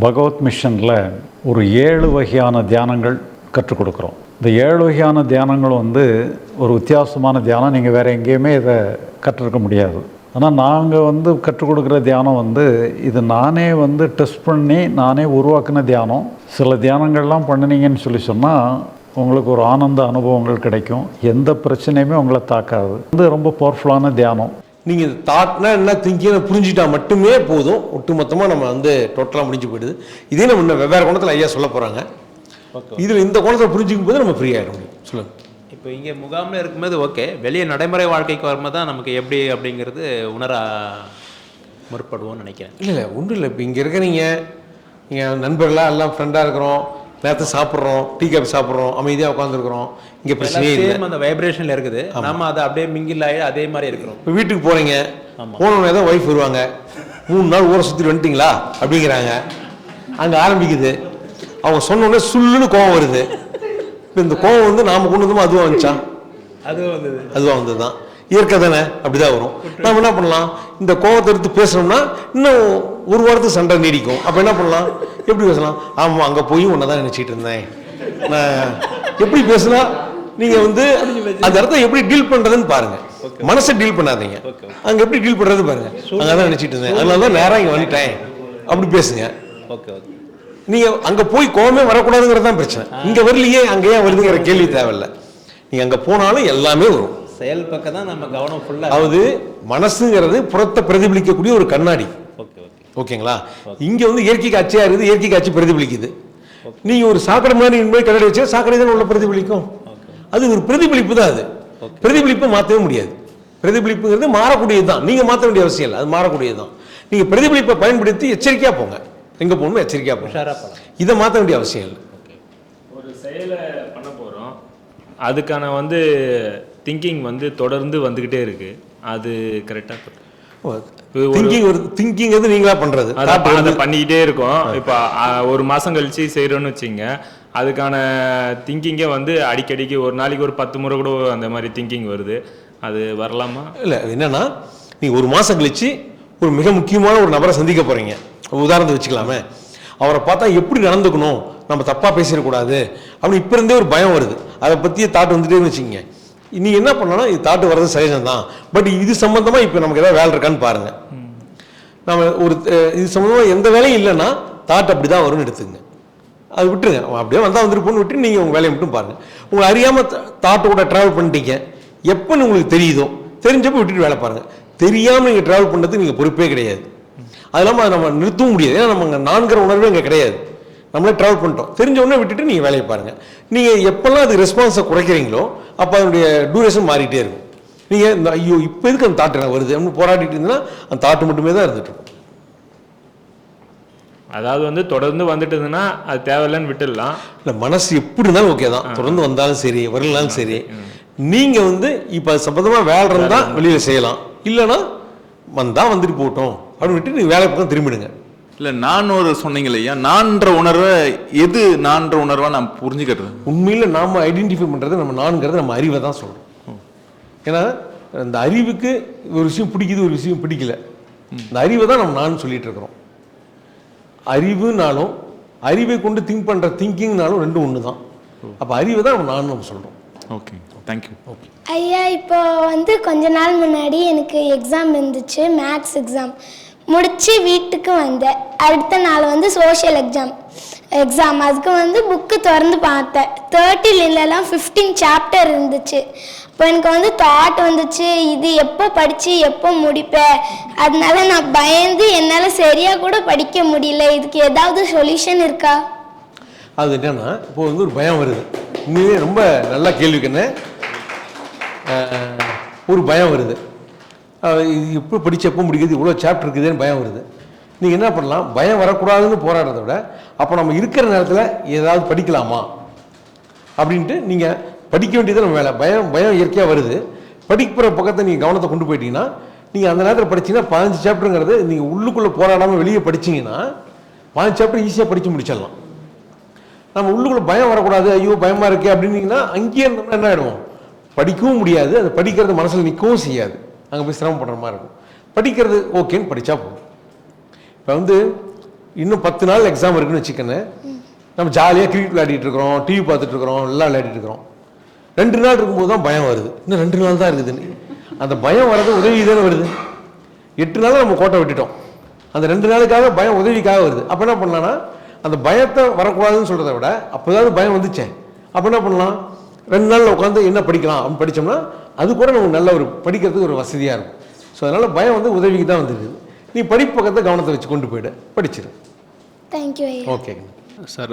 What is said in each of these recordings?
பகவத் மிஷனில் ஒரு ஏழு வகையான தியானங்கள் கற்றுக் கொடுக்குறோம். இந்த ஏழு வகையான தியானங்கள் வந்து ஒரு வித்தியாசமான தியானம். நீங்கள் வேறு எங்கேயுமே இதை கற்றுருக்க முடியாது. ஆனால் நாங்கள் வந்து கற்றுக் கொடுக்குற தியானம் வந்து இது நானே வந்து டெஸ்ட் பண்ணி நானே உருவாக்கின தியானம். சில தியானங்கள்லாம் பண்ணினீங்கன்னு சொல்லி சொன்னால் உங்களுக்கு ஒரு ஆனந்த அனுபவங்கள் கிடைக்கும். எந்த பிரச்சனையுமே உங்களை தாக்காது. இது ரொம்ப பவர்ஃபுல்லான தியானம். நீங்கள் இந்த தாட்னா என்ன திங்கிங் புரிஞ்சுட்டா மட்டுமே போதும். ஒட்டுமொத்தமாக நம்ம வந்து டோட்டலாக முடிஞ்சு போயிடுது. இதே நம்ம இன்னும் வெவ்வேறு கோணத்தில் ஐயா சொல்ல போகிறாங்க இதில் இந்த கோணத்தில் புரிஞ்சுக்கும் போது நம்ம ஃப்ரீ ஆகிட முடியும். சொல்லுங்கள் இப்போ இங்கே முகாமில் இருக்கும்போது ஓகே. வெளியே நடைமுறை வாழ்க்கைக்கு வரும்போது தான் நமக்கு எப்படி அப்படிங்கிறது உணர முற்படுவோம்னு நினைக்கிறேன். இல்லை இல்லை ஒன்றும் இல்லை. இப்போ இங்கே இருக்கிறீங்க. நீங்கள் நண்பர்களாக எல்லாம் ஃப்ரெண்டாக இருக்கிறோம். நேரத்தை சாப்பிட்றோம் டீ காஃபி சாப்பிட்றோம் அமைதியாக உட்காந்துருக்குறோம் இங்கே பிரச்சனையே இல்லை. அந்த வைப்ரேஷனில் இருக்குது. நம்ம அதை அப்படியே மிங்கில் ஆகி அதே மாதிரி இருக்கிறோம். இப்போ வீட்டுக்கு போகிறீங்க போனோடனே தான் ஒய்ஃப் வருவாங்க. மூணு நாள் ஊரை சுற்றி வந்துட்டீங்களா? அப்படிங்கிறாங்க. அங்கே ஆரம்பிக்குது. அவங்க சொன்ன உடனே சுள்ளுன்னு கோவம் வருது. இப்போ இந்த கோவம் வந்து நாம் கொண்டு வந்தோமோ? அதுவாக வந்துச்சா? அதுவும் வந்தது. அதுவாக வந்தது தான் இயற்கை தானே? அப்படிதான் வரும். நம்ம என்ன பண்ணலாம்? இந்த கோவத்தை எடுத்து பேசணும்னா இன்னும் ஒரு வாரத்துக்கு சண்டை நீடிக்கும். அப்போ என்ன பண்ணலாம்? எப்படி பேசலாம்? ஆமாம் அங்கே போய் உன்னை தான் நினச்சிட்டு இருந்தேன். நான் எப்படி பேசினா நீங்கள் வந்து அந்த இடத்த எப்படி டீல் பண்ணுறதுன்னு பாருங்க. மனசை டீல் பண்ணாதீங்க. அங்கே எப்படி டீல் பண்ணுறது பாருங்க. அங்கே தான் நினச்சிட்டு இருந்தேன். அதனால தான் நேராக இங்கே வந்துட்டேன். அப்படி பேசுங்க. Okay okay. நீங்க அங்க போய் கோவமே வரக்கூடாதுங்கிறது தான் பிரச்சனை. இங்க வரலையே அங்க ஏன் வருதுங்கிற கேள்வி தேவையில்ல. நீங்க அங்க போனாலும் எல்லாமே வரும். செயல் பக்கம் தான் நம்ம கவனம் ஃபுல்லாக அதாவது மனசுங்கிறது புறத்தை பிரதிபலிக்கக்கூடிய ஒரு கண்ணாடி. Okay okay. ஓகேங்களா? இங்க வந்து இயற்கை காட்சியா இருக்குது இயற்கை காட்சி பிரதிபலிக்குது. நீங்க ஒரு சாக்கடை மாதிரி இனிமே போய் கண்ணாடி வச்சா சாக்கடை தான் உள்ள பிரதிபலிக்கும்? அது ஒரு பிரதிபலிப்பு தான் அது. பிரதிபலிப்பை மாற்றவே முடியாது. பிரதிபலிப்புங்கிறது மாறக்கூடியது தான். நீங்க மாற்ற வேண்டிய அவசியம் இல்லை. அது மாறக்கூடியது தான். நீங்க பிரதிபலிப்பை பயன்படுத்தி எச்சரிக்கையா போங்க. எங்க போகணுமோ எச்சரிக்கையா போங்க. இதை மாற்ற வேண்டிய அவசியம் இல்லை. ஒரு செயலை பண்ண போகிறோம் அதுக்கான வந்து திங்கிங் வந்து தொடர்ந்து வந்துக்கிட்டே இருக்கு. அது கரெக்டாக திங்கிங் ஒரு திங்கிங் வந்து நீங்களா Thought அதை பண்ணிக்கிட்டே இருக்கோம். இப்போ ஒரு மாதம் கழிச்சு செய்கிறோன்னு வச்சுங்க. அதுக்கான திங்கிங்கே வந்து அடிக்கடிக்கு ஒரு நாளைக்கு ஒரு பத்து முறை கூட அந்த மாதிரி திங்கிங் வருது. அது வரலாமா? இல்ல என்னன்னா நீங்க ஒரு மாசம் கழிச்சு ஒரு மிக முக்கியமான ஒரு நபரை சந்திக்க போறீங்க. ஒரு உதாரணத்தை வச்சுக்கலாமே. அவரை பார்த்தா எப்படி நடந்துக்கணும்? நம்ம தப்பா பேசிடக்கூடாது அப்படின்னு இப்ப இருந்தே ஒரு பயம் வருது. அதை பத்தியே தாட் வந்துட்டே வச்சுக்கோங்க. நீ என்ன பண்ணலாம் இது தாட்டு வர்றது சகஜம் தான் பட் இது சம்மந்தமாக இப்போ நமக்கு ஏதாவது வேலை இருக்கான்னு பாருங்கள் நம்ம ஒரு இது சம்மந்தமாக எந்த வேலையும் இல்லைன்னா தாட் அப்படி தான் வரும்னு எடுத்துங்க அது விட்டுருங்க. அவன் அப்படியே வந்தால் வந்துருப்போன்னு விட்டு நீங்கள் உங்கள் வேலையை மட்டும் பாருங்கள் உங்களை அறியாமல் தாட்டோட ட்ராவல் பண்ணிட்டீங்க. எப்போன்னு உங்களுக்கு தெரியுதோ தெரிஞ்சப்போ விட்டுட்டு வேலை பாருங்கள் தெரியாமல் நீங்கள் ட்ராவல் பண்ணுறதுக்கு நீங்கள் பொறுப்பே கிடையாது. அது இல்லாமல் அதை நம்ம நிறுத்தவும் முடியாது. ஏன்னா நம்ம அங்கே நான்கிற உணர்வே இங்கே கிடையாது. நம்மளே ட்ராவல் பண்ணிட்டோம். தெரிஞ்ச உடனே விட்டுட்டு நீங்கள் வேலையை பாருங்கள் நீங்கள் எப்போல்லாம் அது ரெஸ்பான்ஸை குறைக்கிறீங்களோ அப்போ அதனுடைய டூரேஷன் மாறிட்டே இருக்கும். நீங்கள் இந்த ஐயோ இப்போ எதுக்கு அந்த தாட் எனக்கு வருது? அப்படின்னு போராடிட்டு இருந்தீங்கன்னா அந்த தாட்டு மட்டுமே தான் இருந்துட்டு இருக்கும். அதாவது வந்து தொடர்ந்து வந்துட்டுதுன்னா அது தேவையில்லைன்னு விட்டுடலாம். இல்லை மனசு எப்படி இருந்தாலும் ஓகே தான். தொடர்ந்து வந்தாலும் சரி வரலனாலும் சரி. நீங்க வந்து இப்போ அது சம்பந்தமா வேலை இருந்தா வெளியில செய்யலாம். இல்லைன்னா வந்தா வந்துட்டு போகட்டும். அப்படின்னு விட்டு நீங்க வேலை பக்கம் திரும்பிடுங்க. இல்ல நான் ஒரு சொன்னீங்க இல்லையா நான்ற உணர்வை எது நான்ற உணர்வா நான் புரிஞ்சுக்கிறது? உண்மையில நாம ஐடென்டிஃபை பண்றது நம்ம நான்கிறது நம்ம அறிவை தான் சொல்றோம். ஏன்னா இந்த அறிவுக்கு ஒரு விஷயம் பிடிக்குது ஒரு விஷயம் பிடிக்கல. இந்த அறிவை தான் நம்ம நான் சொல்லிட்டு இருக்கிறோம். அறிவுனாலும் அறிவை கொண்டு திங்க் பண்ற திங்கிங்னாலும் ரெண்டும் ஒன்று தான் அப்போ அறிவை தான் நம்ம நான் நம்ம சொல்றோம். ஓகே தேங்க்யூ ஐயா இப்போ வந்து கொஞ்ச நாள் முன்னாடி எனக்கு எக்ஸாம் இருந்துச்சு மேக்ஸ் எக்ஸாம் முடித்து வீட்டுக்கு வந்தேன் அடுத்த நாள் வந்து சோஷியல் எக்ஸாம் எக்ஸாம் அதுக்கு வந்து புக்கு திறந்து பார்த்தேன். தேர்ட்டிலலாம் ஃபிஃப்டீன் சாப்டர் இருந்துச்சு. இப்போ எனக்கு வந்து தாட் வந்துச்சு இது எப்போ படித்து எப்போ முடிப்பேன் அதனால நான் பயந்து என்னால் சரியாக கூட படிக்க முடியல. இதுக்கு ஏதாவது சொல்யூஷன் இருக்கா? அது என்னன்னா இப்போ வந்து ஒரு பயம் வருது. உண்மையிலே ரொம்ப நல்லா கேள்விக்கு ஒரு பயம் வருது. இது எப்போ படிச்சு எப்போ முடிக்கிறது இவ்வளோ சாப்டர் இருக்குதுன்னு பயம் வருது. நீங்கள் என்ன பண்ணலாம்? பயம் வரக்கூடாதுன்னு போராடுறத விட அப்போ நம்ம இருக்கிற நேரத்தில் ஏதாவது படிக்கலாமா? அப்படின்ட்டு நீங்கள் படிக்க வேண்டியது நம்ம வேலை. பயம் பயம் இயற்கையாக வருது. படிக்கிற பக்கத்தை நீங்கள் கவனத்தை கொண்டு போயிட்டீங்கன்னா நீங்கள் அந்த நேரத்தில் படிச்சீங்கன்னா பதினஞ்சு சாப்டருங்கிறது நீங்கள் உள்ளுக்குள்ளே போராடாமல் வெளியே படிச்சீங்கன்னா பதினஞ்சு சாப்டர் ஈஸியாக படித்து முடிச்சிடலாம். நம்ம உள்ளுக்குள்ளே பயம் வரக்கூடாது. ஐயோ பயமாக இருக்கே அப்படின்னீங்கன்னா அங்கேயே இருந்தோம்னா என்ன ஆகிடுவோம் படிக்கவும் முடியாது. அது படிக்கிறது மனசில் நிற்கவும் செய்யாது. அங்கே போய் சிரமப்படுற மாதிரி இருக்கும். படிக்கிறது ஓகேன்னு படித்தா போதும். இப்போ வந்து இன்னும் பத்து நாள் எக்ஸாம் இருக்குன்னு வச்சுக்கோங்க நம்ம ஜாலியாக கிரிக்கெட் விளையாடிட்டு இருக்கிறோம் டிவி பார்த்துட்டு இருக்கிறோம் எல்லாம் விளையாடிட்டு இருக்கிறோம். ரெண்டு நாள் இருக்கும்போது தான் பயம் வருது. இன்னும் ரெண்டு நாள் தான் இருக்குதுன்னு அந்த பயம் வர்றது உதவி தானே வருது. எட்டு நாள் நம்ம கோட்டை விட்டுட்டோம். அந்த ரெண்டு நாளுக்காக பயம் உதவிக்காக வருது. அப்போ என்ன பண்ணலாம்னா அந்த பயத்தை வரக்கூடாதுன்னு சொல்கிறத விட அப்போதாவது பயம் வந்துச்சேன் அப்போ என்ன பண்ணலாம்? ரெண்டு நாளில் உட்காந்து என்ன படிக்கலாம் அப்படின்னு படித்தோம்னா அது கூட நமக்கு நல்ல ஒரு படிக்கிறதுக்கு ஒரு வசதியாக இருக்கும். ஸோ அதனால் பயம் வந்து உதவிக்கு தான் வந்துருக்குது நீ படிப்பு பக்கத்தை கவனத்தை வச்சு கொண்டு போயிடு. படிச்சிரு. தேங்க்யூ ஓகே சார்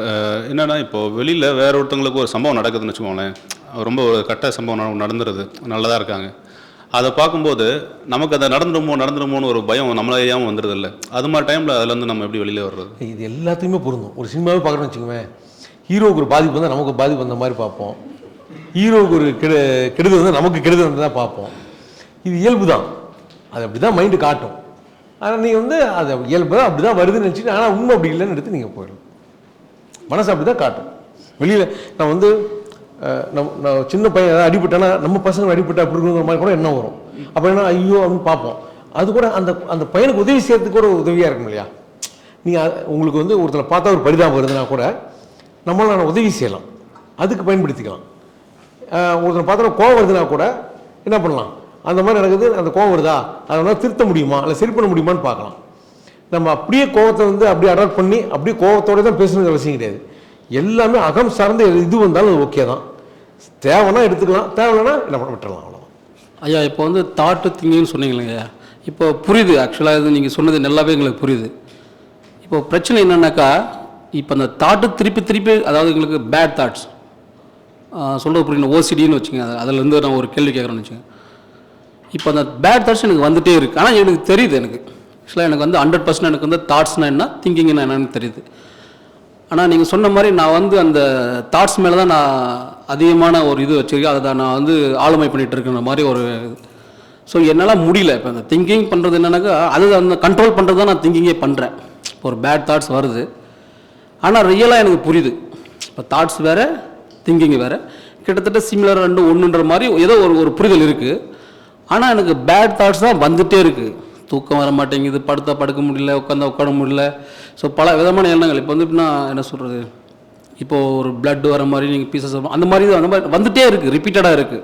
என்னன்னா இப்போ வெளியில் வேற ஒருத்தங்களுக்கு ஒரு சம்பவம் நடக்குதுன்னு வச்சுக்கோங்களேன். ரொம்ப ஒரு கட்ட சம்பவம் நட- நடந்துருது. நல்லதாக இருக்காங்க. அதை பார்க்கும்போது நமக்கு அதை நடந்துருமோ நடந்துருமோன்னு ஒரு பயம் நம்மள வந்துடுது இல்லை அது மாதிரி டைமில் அதுலேருந்து நம்ம எப்படி வெளியில் வர்றது? இது எல்லாத்துக்குமே பொருந்தும். ஒரு சினிமாவே பார்க்குறோன்னு வச்சுக்கோங்க ஹீரோவுக்கு ஒரு பாதிப்பு வந்தால் நமக்கு பாதிப்பு வந்த மாதிரி பார்ப்போம். ஹீரோவுக்கு ஒரு கெடு கெடுதல் வந்து நமக்கு கெடுதல் வந்து தான் பார்ப்போம். இது இயல்பு தான். அது அப்படி தான் மைண்டு காட்டும். ஆனால் நீங்கள் வந்து அது இயல்பு தான் அப்படி தான் வருதுன்னு நினச்சிட்டு ஆனால் உண்மை அப்படி இல்லைன்னு எடுத்து நீங்கள் போயிடும் மனசு அப்படி தான் காட்டும். வெளியில் நான் வந்து நம் நம்ம நான் சின்ன பையன் ஏதாவது அடிபட்டானா நம்ம பசங்க அடிபட்டா அப்படிங்கிற மாதிரி கூட என்ன வரும். அப்போ என்ன ஐயோ அப்படின்னு பார்ப்போம். அது கூட அந்த அந்த பையனுக்கு உதவி செய்யறதுக்கு கூட உதவியாக இருக்கும் இல்லையா? நீங்கள் உங்களுக்கு வந்து ஒருத்தரை பார்த்தா ஒரு பரிதாபம் வருதுன்னா கூட நம்மளால் உதவி செய்யலாம். அதுக்கு பயன்படுத்திக்கலாம். ஒருத்தரை பார்த்தா கோவம் வருதுன்னா கூட என்ன பண்ணலாம்? அந்த மாதிரி நடக்குது அந்த கோவம் வருதா? அதை திருத்த முடியுமா? இல்லை சரி பண்ண முடியுமான்னு பார்க்கலாம். நம்ம அப்படியே கோவத்தை வந்து அப்படியே அடாப்ட் பண்ணி அப்படியே கோவத்தோடு தான் பேசணுங்கிற அவசியம் கிடையாது. எல்லாமே அகம் சார்ந்த இது வந்தாலும் அது ஓகே தான். தேவைன்னா எடுத்துக்கலாம். தேவைன்னா என்ன பண்ண விட்டுறலாம் அவ்வளோதான் ஐயா இப்போ வந்து தாட்டு திங்கன்னு சொன்னீங்களேங்க ஐயா. இப்போ புரியுது ஆக்சுவலாக இது நீங்கள் சொன்னது நல்லாவே எங்களுக்கு புரியுது. இப்போ பிரச்சனை என்னன்னாக்கா இப்போ அந்த தாட்டு திருப்பி திருப்பி அதாவது எங்களுக்கு பேட் தாட்ஸ் சொல்கிறது புரியணும் ஓசிடின்னு வச்சுங்க அதில் அதுலேருந்து நான் ஒரு கேள்வி கேட்குறேன்னு வச்சுங்க இப்போ அந்த பேட் தாட்ஸ் எனக்கு வந்துகிட்டே இருக்குது ஆனால் எனக்கு தெரியுது எனக்கு. ஆக்சுவலாக எனக்கு வந்து ஹண்ட்ரட் பர்சன்ட் எனக்கு வந்து தாட்ஸ்னால் என்ன திங்கிங்னா என்னன்னு தெரியுது. ஆனால் நீங்கள் சொன்ன மாதிரி நான் வந்து அந்த தாட்ஸ் மேலே தான் நான் அதிகமான ஒரு இது வச்சுருக்கேன். அதை தான் நான் வந்து ஆளுமை பண்ணிகிட்டு இருக்கிற மாதிரி ஒரு ஸோ என்னால் முடியல. இப்போ அந்த திங்கிங் பண்ணுறது என்னென்னாக்கா அது அந்த கண்ட்ரோல் பண்ணுறது தான் நான் திங்கிங்கே பண்ணுறேன் இப்போ ஒரு பேட் தாட்ஸ் வருது. ஆனால் ரியலாக எனக்கு புரியுது. இப்போ தாட்ஸ் வேறு திங்கிங் வேறு. கிட்டத்தட்ட சிமிலர் ரெண்டு ஒன்றுன்ற மாதிரி ஏதோ ஒரு ஒரு புரிதல் இருக்குது ஆனால் எனக்கு பேட் தாட்ஸ் தான் வந்துட்டே இருக்குது தூக்கம் வர மாட்டேங்குது படுத்தா படுக்க முடியல உட்காந்தா உட்கார முடியல. ஸோ பல விதமான எண்ணங்கள். இப்போ வந்து எப்படின்னா என்ன சொல்கிறது இப்போது ஒரு blood வர மாதிரி நீங்கள் பீசஸ் அந்த மாதிரி இது அந்த மாதிரி வந்துட்டே இருக்குது ரிப்பீட்டடாக இருக்குது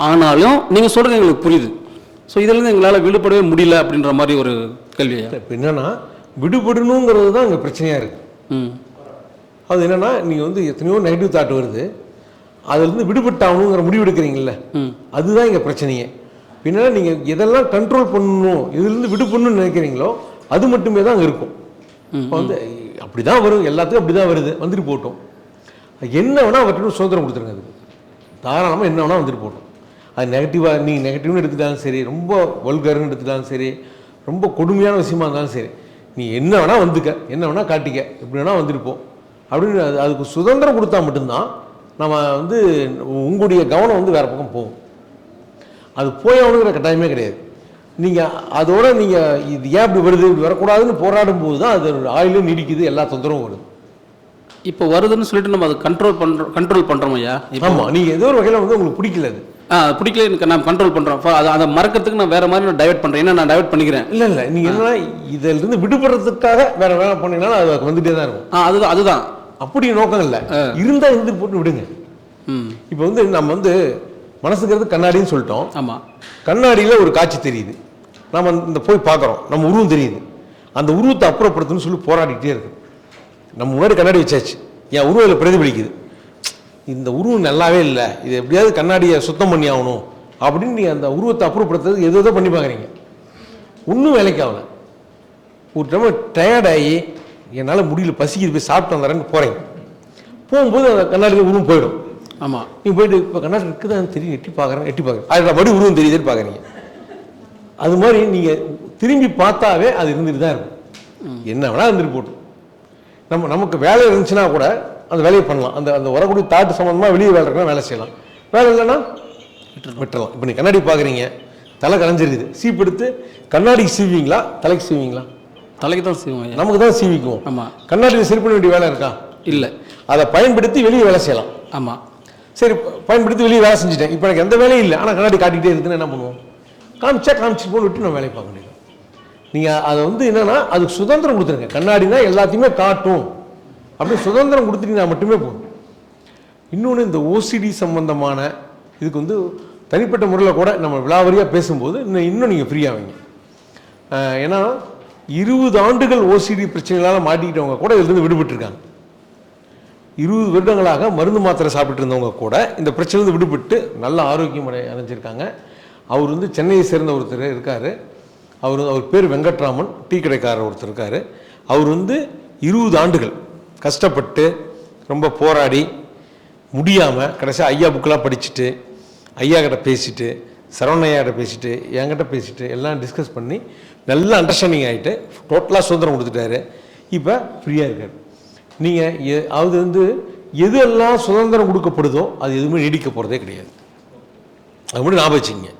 ஆனாலும் நீங்கள் சொல்கிறது எங்களுக்கு புரியுது. ஸோ இதுலேருந்து எங்களால் விடுபடவே முடியல அப்படின்ற மாதிரி ஒரு கேள்வியா? இப்போ என்னன்னா விடுபடணுங்கிறது தான் இங்கே பிரச்சனையாக இருக்குது ம். அது என்னன்னா நீங்கள் வந்து எத்தனையோ நெகட்டிவ் தாட் வருது. அதுலேருந்து விடுபட்டாகணுங்கிற முடிவு எடுக்கிறீங்கல்ல. அதுதான் இங்கே பிரச்சனையே. பின்னா நீங்கள் எதெல்லாம் கண்ட்ரோல் பண்ணணும் இதுலேருந்து விடுபடணும்னு நினைக்கிறீங்களோ அது மட்டுமே தான் அங்கே இருக்கும். இப்போ வந்து அப்படி தான் வரும். எல்லாத்துக்கும் அப்படி தான் வருது. வந்துட்டு போட்டோம். என்ன வேணால் அவர்கிட்ட சுதந்திரம் கொடுத்துருங்க அதுக்கு. தாராளமாக என்ன வேணால் வந்துட்டு போட்டோம். அது நெகட்டிவாக நீங்கள் நெகட்டிவ்னு எடுத்துட்டாலும் சரி ரொம்ப வல்கர்னு எடுத்துட்டாலும் சரி ரொம்ப கொடுமையான விஷயமா இருந்தாலும் சரி நீ என்ன வேணால் வந்துக்க. என்ன வேணால் காட்டிக்க. எப்படி வேணால் வந்துட்டு போ. அப்படின்னு அது அதுக்கு சுதந்திரம் கொடுத்தா மட்டும்தான் நம்ம வந்து உங்களுடைய கவனம் வந்து வேறு பக்கம் போகும். அது போயவனுங்கிற கட்டாயமே கிடையாது. நீங்கள் அதோட நீங்கள் இது ஏன் இப்படி வருது இப்படி வரக்கூடாதுன்னு போராடும் போது தான் அது ஆயிலும் நீடிக்குது எல்லா தொந்தரவும் வருது. இப்போ வருதுன்னு சொல்லிட்டு நம்ம அதை கண்ட்ரோல் பண்ணுறோம் கண்ட்ரோல் பண்ணுறோம் ஐயா? ஆமாம் நீங்கள் ஏதோ ஒரு வகையில் வந்து உங்களுக்கு பிடிக்கல அது. ஆ பிடிக்கல எனக்கு நான் கண்ட்ரோல் பண்ணுறோம் அதை அதை மறக்கிறதுக்கு நான் வேறு மாதிரி நான் டைவர்ட் பண்ணுறேன் ஏன்னா நான் டைவர்ட் பண்ணிக்கிறேன்? இல்லை இல்லை நீங்கள் என்னன்னா இதிலிருந்து விடுபடுறதுக்காக வேற வேலை பண்ணீங்கன்னா அது வந்துட்டே தான் இருக்கும். ஆ அதுதான் அதுதான். அப்படி நோக்கம் இல்லை. இருந்தால் இருந்து போட்டு விடுங்க. இப்போ வந்து நம்ம வந்து மனசுங்கிறது கண்ணாடின்னு சொல்லிட்டோம். ஆமாம் கண்ணாடியில் ஒரு காட்சி தெரியுது. நம்ம இந்த போய் பார்க்குறோம் நம்ம உருவம் தெரியுது. அந்த உருவத்தை அப்புறப்படுத்தணும்னு சொல்லி போராடிக்கிட்டே இருக்கு நம்ம முன்னாடி கண்ணாடி வச்சாச்சு. என் உருவம் இதில் பிரதிபலிக்குது? இந்த உருவம் நல்லாவே இல்லை. இது எப்படியாவது கண்ணாடியை சுத்தம் பண்ணி ஆகணும். அப்படின்னு நீ அந்த உருவத்தை அப்புறப்படுத்துறதுக்கு எது எதோ பண்ணி பார்க்குறீங்க ஒன்றும் வேலைக்கு ஆகல. ஒரு டைம் டயர்டாகி என்னால் முடியல பசிக்குது போய் சாப்பிட்டு வந்துடுறேன்னு போகிறீங்க போகும்போது அந்த கண்ணாடியில் உருவம் போயிடும். ஆமாம் நீ போயிட்டு இப்போ கண்ணாடி இருக்குதான்னு தெரியும் எட்டி பார்க்குறேன் எட்டி பார்க்குறேன் அதில் மறுபடியும் உருவம் தெரியுதுன்னு பார்க்குறீங்க அது மாதிரி நீங்கள் திரும்பி பார்த்தாவே அது இருந்துட்டு தான் இருக்கும். என்ன வேணால் இருந்துட்டு போட்டும். நம்ம நமக்கு வேலை இருந்துச்சுன்னா கூட அந்த வேலையை பண்ணலாம். அந்த அந்த வரக்கூடிய தாட்டு சம்மந்தமாக வெளியே வேலை இருக்குன்னா வேலை செய்யலாம். வேலை இல்லைன்னா விட்டுறலாம். இப்போ நீ கண்ணாடி பார்க்குறீங்க தலை கலைஞ்சிருக்குது. சீப் எடுத்து கண்ணாடிக்கு சீவிங்களா தலைக்கு சீவிங்களா தலைக்கு தான் செய்வோம் ஐயா. நமக்கு தான் சீவிக்குவோம். ஆமா. கண்ணாடியில் சரி பண்ண வேண்டிய வேலை இருக்கா? இல்லை. அதை பயன்படுத்தி வெளியே வேலை செய்யலாம். ஆமாம் சரி பயன்படுத்தி வெளியே வேலை செஞ்சுட்டேன். இப்போ எனக்கு எந்த வேலையும் இல்லை. ஆனால் கண்ணாடி காட்டிக்கிட்டே இருக்குதுன்னு என்ன பண்ணுவோம்? காமிச்சா காமிச்சிட்டு போன்னு விட்டு நான் வேலையை பார்க்க முடியும் நீங்கள் அதை வந்து என்னன்னா அதுக்கு சுதந்திரம் கொடுத்துருங்க. கண்ணாடினா எல்லாத்தையுமே காட்டும். அப்படி சுதந்திரம் கொடுத்துட்டீங்கன்னா மட்டுமே போதும். இன்னொன்று இந்த ஓசிடி சம்பந்தமான இதுக்கு வந்து தனிப்பட்ட முறையில் கூட நம்ம விலாவரியாக பேசும்போது இன்னும் இன்னும் நீங்கள் ஃப்ரீயாவீங்க ஏன்னா இருபது ஆண்டுகள் ஓசிடி பிரச்சனைகளால் மாட்டிக்கிட்டவங்க கூட இதுலேருந்து விடுபட்டிருக்காங்க. இருபது வருடங்களாக மருந்து மாத்திரை சாப்பிட்டு இருந்தவங்க கூட இந்த பிரச்சனையிலிருந்து விடுபட்டு நல்ல ஆரோக்கியம் அடை அடைஞ்சிருக்காங்க. அவர் வந்து சென்னையை சேர்ந்த ஒருத்தர் இருக்கார். அவர் அவர் பேர் வெங்கட்ராமன் டீ கடைக்காரர் ஒருத்தர் இருக்கார். அவர் வந்து இருபது ஆண்டுகள் கஷ்டப்பட்டு ரொம்ப போராடி முடியாமல் கடைசியாக ஐயா புக்கெலாம் படிச்சுட்டு ஐயா கிட்ட பேசிட்டு சரவண பேசிட்டு என்கிட்ட பேசிட்டு எல்லாம் டிஸ்கஸ் பண்ணி நல்ல அண்டர்ஸ்டாண்டிங் ஆகிட்டு டோட்டலாக சுதந்திரம் கொடுத்துட்டாரு. இப்போ ஃப்ரீயாக இருக்கார். நீங்கள் அது வந்து எது எல்லாம் சுதந்திரம் கொடுக்கப்படுதோ அது எதுவுமே நீடிக்க போகிறதே கிடையாது. அது மட்டும் ஞாபகம் வச்சுங்க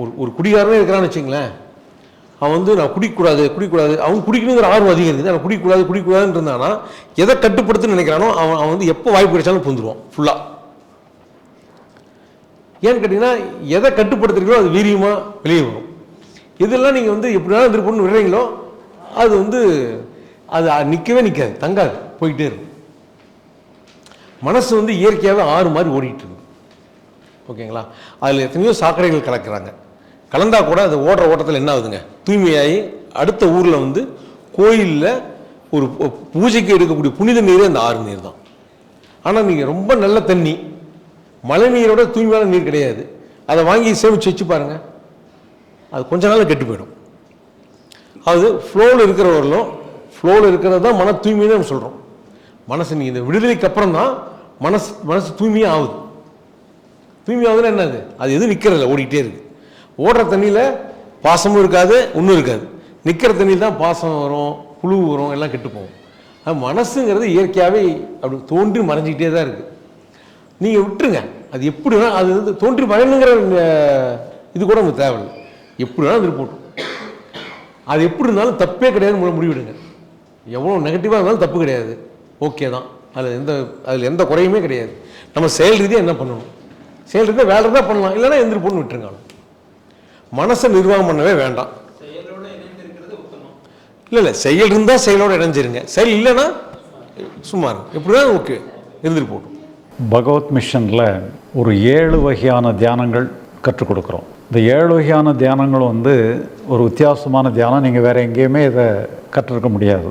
ஒரு ஒரு குடிகாரனே இருக்கிறான்னு வச்சுங்களேன் அவன் வந்து நான் குடிக்கக்கூடாது குடிக்கக்கூடாது அவன் குடிக்கணுங்கிற ஆர்வம் அதிகம் இருக்குது. அவன் குடிக்கூடாது குடிக்கக்கூடாதுன்னு இருந்தானா எதை கட்டுப்படுத்துன்னு நினைக்கிறானோ அவன் அவன் வந்து எப்போ வாய்ப்பு கிடைச்சாலும் புந்துருவான் ஃபுல்லாக ஏன்னு கேட்டிங்கன்னா எதை கட்டுப்படுத்துறீங்களோ அது வீரியமாக வெளியே வரும். இதெல்லாம் நீங்கள் வந்து எப்படினாலும் இருந்துருப்போம்னு விடுறீங்களோ அது வந்து அது நிற்கவே நிற்காது தங்காது போயிட்டே இருக்கும். மனசு வந்து இயற்கையாகவே ஆறு மாதிரி ஓடிட்டு இருக்கு. ஓகேங்களா? அதில் எத்தனையோ சாக்கடைகள் கலக்கிறாங்க. கலந்தால் கூட அது ஓடுற ஓட்டத்தில் என்ன ஆகுதுங்க? தூய்மையாகி அடுத்த ஊரில் வந்து கோயிலில் ஒரு பூஜைக்கு எடுக்கக்கூடிய புனித நீர் அந்த ஆறு நீர் தான். ஆனால் நீங்கள் ரொம்ப நல்ல தண்ணி மழை நீரோட தூய்மையான நீர் கிடையாது. அதை வாங்கி சேமித்து வச்சு பாருங்கள் அது கொஞ்ச நாள் கெட்டு போயிடும். அது ஃப்ளோவில் இருக்கிறவர்களும் ஃப்ளோவில் இருக்கிறது தான் மன தூய்மைன்னு நம்ம சொல்கிறோம் மனசு நீங்கள் இந்த விடுதலைக்கு அப்புறம் தான் மனசு மனசு தூய்மையாக ஆகுது. தூய்மையாகுதுன்னா என்னது அது? எதுவும் நிற்கிறதில்ல ஓடிக்கிட்டே இருக்குது ஓடுற தண்ணியில் பாசமும் இருக்காது ஒன்றும் இருக்காது. நிற்கிற தண்ணியில் தான் பாசம் வரும் புழு வரும் எல்லாம் கெட்டு போகும். அது மனசுங்கிறது இயற்கையாகவே அப்படி தோன்றி மறைஞ்சிக்கிட்டே தான் இருக்குது நீங்கள் விட்டுருங்க. அது எப்படி அது வந்து தோன்றி மறையணுங்கிற இது கூட உங்களுக்கு தேவையில்லை. எப்படி வேணாலும் இது போட்டும். அது எப்படி இருந்தாலும் தப்பே கிடையாது முடி- முடிவெடுங்க. எவ்வளோ நெகட்டிவாக இருந்தாலும் தப்பு கிடையாது. ஓகே தான். அதில் எந்த அதில் எந்த குறையுமே கிடையாது. நம்ம செயல் ரீதியாக என்ன பண்ணணும்? செயல் ரீதியாக வேலை இருந்தால் பண்ணலாம். இல்லைன்னா எந்திரி பொண்ணு விட்டுருங்க. மனசை நிர்வாகம் பண்ணவே வேண்டாம். இல்லை இல்லை. செயல் இருந்தால் செயலோட இணைஞ்சிருங்க. செயல் இல்லைன்னா சும்மா இருங்க. எப்படி தான் ஓகே. இருந்துட்டு போட்டும். பகவத் மிஷனில் ஒரு ஏழு வகையான தியானங்கள் கற்றுக் கொடுக்குறோம். இந்த ஏழு வகையான தியானங்களும் வந்து ஒரு வித்தியாசமான தியானம். நீங்கள் வேறு எங்கேயுமே இதை கற்றுருக்க முடியாது.